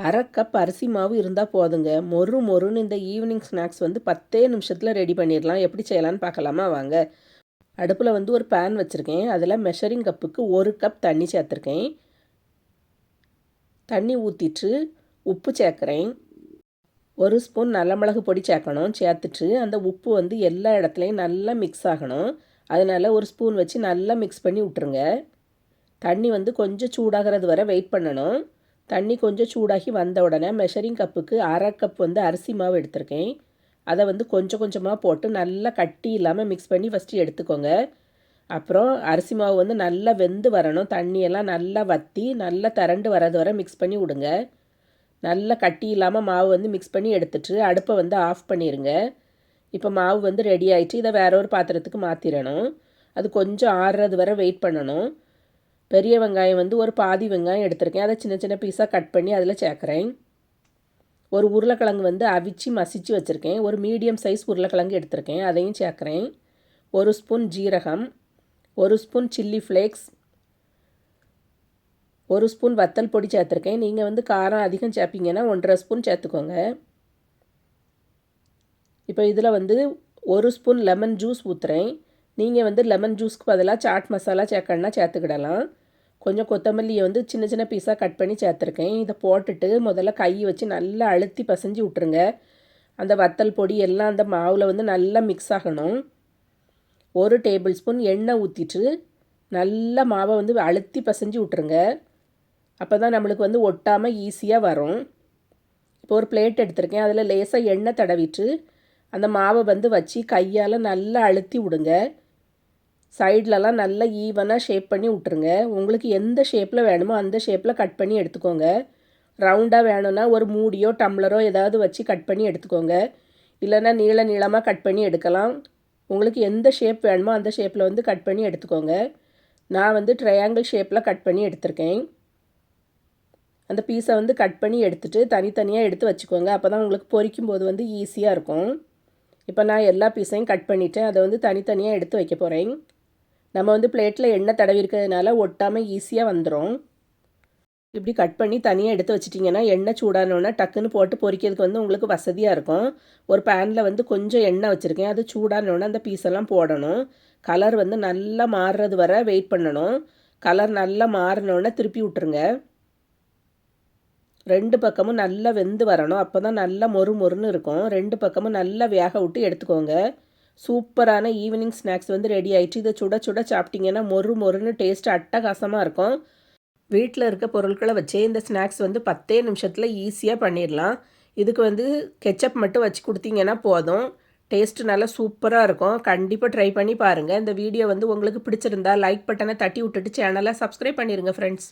அரை கப் அரிசி மாவு இருந்தால் போதுங்க. மொறு மொறுன்னு இந்த ஈவினிங் ஸ்நாக்ஸ் வந்து பத்தே நிமிஷத்தில் ரெடி பண்ணிடலாம் எப்படி செய்யலான்னு பார்க்கலாமா வாங்க. அடுப்பில் வந்து ஒரு பேன் வச்சுருக்கேன். அதில் மெஷரிங் கப்புக்கு ஒரு கப் தண்ணி சேர்த்துருக்கேன். தண்ணி ஊற்றிட்டு உப்பு சேர்க்குறேன். ஒரு ஸ்பூன் நல்ல மிளகு பொடி சேர்க்கணும். சேர்த்துட்டு அந்த உப்பு வந்து எல்லா இடத்துலையும் நல்லா மிக்ஸ் ஆகணும். அதனால் ஒரு ஸ்பூன் வச்சு நல்லா மிக்ஸ் பண்ணி விட்ருங்க தண்ணி வந்து கொஞ்சம் சூடாகிறது வரை வெயிட் பண்ணணும். தண்ணி கொஞ்சம் சூடாகி வந்த உடனே மெஷரிங் கப்புக்கு அரை கப் வந்து அரிசி மாவு எடுத்திருக்கேன். அதை வந்து கொஞ்சம் கொஞ்சமாக போட்டு நல்லா கட்டி இல்லாமல் மிக்ஸ் பண்ணி ஃபஸ்ட்டு எடுத்துக்கோங்க. அப்புறம் அரிசி மாவு வந்து நல்லா வெந்து வரணும். தண்ணியெல்லாம் நல்லா வற்றி நல்லா திரண்டு வரது வரை மிக்ஸ் பண்ணி விடுங்க. நல்லா கட்டி இல்லாமல் மாவு வந்து மிக்ஸ் பண்ணி எடுத்துட்டு அடுப்பை வந்து ஆஃப் பண்ணிடுங்க இப்போ மாவு வந்து ரெடி ஆகிட்டு இதை வேற ஒரு பாத்திரத்துக்கு மாற்றிடணும் அது கொஞ்சம் ஆறுறது வரை வெயிட் பண்ணணும். பெரிய வெங்காயம் வந்து ஒரு பாதி வெங்காயம் எடுத்திருக்கேன். அதை சின்ன சின்ன பீஸாக கட் பண்ணி அதில் சேர்க்குறேன். ஒரு உருளைக்கிழங்கு வந்து அவிச்சு மசிச்சு வச்சுருக்கேன். ஒரு மீடியம் சைஸ் உருளைக்கிழங்கு எடுத்திருக்கேன். அதையும் சேர்க்குறேன். ஒரு ஸ்பூன் ஜீரகம் ஒரு ஸ்பூன் சில்லி ஃப்ளேக்ஸ் ஒரு ஸ்பூன் வத்தல் பொடி சேர்த்துருக்கேன். நீங்கள் வந்து காரம் அதிகம் சேர்ப்பீங்கன்னா ஒன்றரை ஸ்பூன் சேர்த்துக்கோங்க. இப்போ இதில் வந்து ஒரு ஸ்பூன் லெமன் ஜூஸ் ஊற்றுறேன் நீங்கள் வந்து லெமன் ஜூஸ்க்கு பதிலாக சாட் மசாலா சேர்க்கணுன்னா சேர்த்துக்கிடலாம். கொஞ்சம் கொத்தமல்லியை வந்து சின்ன சின்ன பீஸாக கட் பண்ணி சேர்த்துருக்கேன். இதை போட்டுட்டு முதல்ல கையை வச்சு நல்லா அழுத்தி பசைஞ்சு விட்ருங்க அந்த வத்தல் பொடி எல்லாம் அந்த மாவில் வந்து நல்லா மிக்ஸ் ஆகணும். ஒரு டேபிள் ஸ்பூன் எண்ணெய் ஊற்றிட்டு நல்லா மாவை வந்து அழுத்தி பசைஞ்சு விட்ருங்க அப்போ தான் நம்மளுக்கு வந்து ஒட்டாமல் ஈஸியாக வரும். இப்போ ஒரு பிளேட் எடுத்திருக்கேன். அதில் லேசாக எண்ணெய் தடவிட்டு அந்த மாவை வந்து வச்சு கையால் நல்லா அழுத்தி விடுங்க. சைட்லலாம் நல்லா ஈவனாக ஷேப் பண்ணி விட்ருங்க உங்களுக்கு எந்த ஷேப்பில் வேணுமோ அந்த ஷேப்பில் கட் பண்ணி எடுத்துக்கோங்க. ரவுண்டாக வேணும்னா ஒரு மூடியோ டம்ளரோ ஏதாவது வச்சு கட் பண்ணி எடுத்துக்கோங்க. இல்லைன்னா நீள நீளமாக கட் பண்ணி எடுக்கலாம். உங்களுக்கு எந்த ஷேப் வேணுமோ அந்த ஷேப்பில் வந்து கட் பண்ணி எடுத்துக்கோங்க. நான் வந்து ட்ரையாங்கிள் ஷேப்பில் கட் பண்ணி எடுத்திருக்கேன். அந்த பீஸை வந்து கட் பண்ணி எடுத்துகிட்டு தனித்தனியாக எடுத்து வச்சுக்கோங்க. அப்போ தான் உங்களுக்கு பொரிக்கும் போது வந்து ஈஸியாக இருக்கும். இப்போ நான் எல்லா பீஸையும் கட் பண்ணிவிட்டேன் அதை வந்து தனித்தனியாக எடுத்து வைக்க போகிறேன் நம்ம வந்து பிளேட்டில் எண்ணெய் தடவி இருக்கிறதுனால ஒட்டாமல் ஈஸியாக வந்துடும் இப்படி கட் பண்ணி தனியாக எடுத்து வச்சிட்டிங்கன்னா எண்ணெய் சூடானோன்னா டக்குன்னு போட்டு பொரிக்கிறதுக்கு வந்து உங்களுக்கு வசதியாக இருக்கும். ஒரு பேனில் வந்து கொஞ்சம் எண்ணெய் வச்சுருக்கேன். அது சூடானோன்னா அந்த பீஸெல்லாம் போடணும். கலர் வந்து நல்லா மாறுறது வர வெயிட் பண்ணணும். கலர் நல்லா மாறினோடனே திருப்பி விட்ருங்க ரெண்டு பக்கமும் நல்லா வெந்து வரணும். அப்போ தான் நல்லா மொறு மொறுன்னு இருக்கும். ரெண்டு பக்கமும் நல்லா வேக விட்டு எடுத்துக்கோங்க. சூப்பரான ஈவினிங் ஸ்நாக்ஸ் வந்து ரெடி ஆயிடுச்சு. இதை சுட சுட சாப்பிட்டிங்கன்னா மொறு மொறுன்னு டேஸ்ட் அட்டகாசமாக இருக்கும். வீட்டில் இருக்க பொருட்களை வச்சே இந்த ஸ்நாக்ஸ் வந்து பத்தே நிமிஷத்தில் ஈஸியாக பண்ணிடலாம். இதுக்கு வந்து கெச்சப் மட்டும் வச்சு கொடுத்தீங்கன்னா போதும். டேஸ்ட்டு நல்லா சூப்பராக இருக்கும். கண்டிப்பாக ட்ரை பண்ணி பாருங்கள் இந்த வீடியோ வந்து உங்களுக்கு பிடிச்சிருந்தா லைக் பட்டனை தட்டி விட்டுட்டு சேனலை சப்ஸ்கிரைப் பண்ணிடுங்க ஃப்ரெண்ட்ஸ்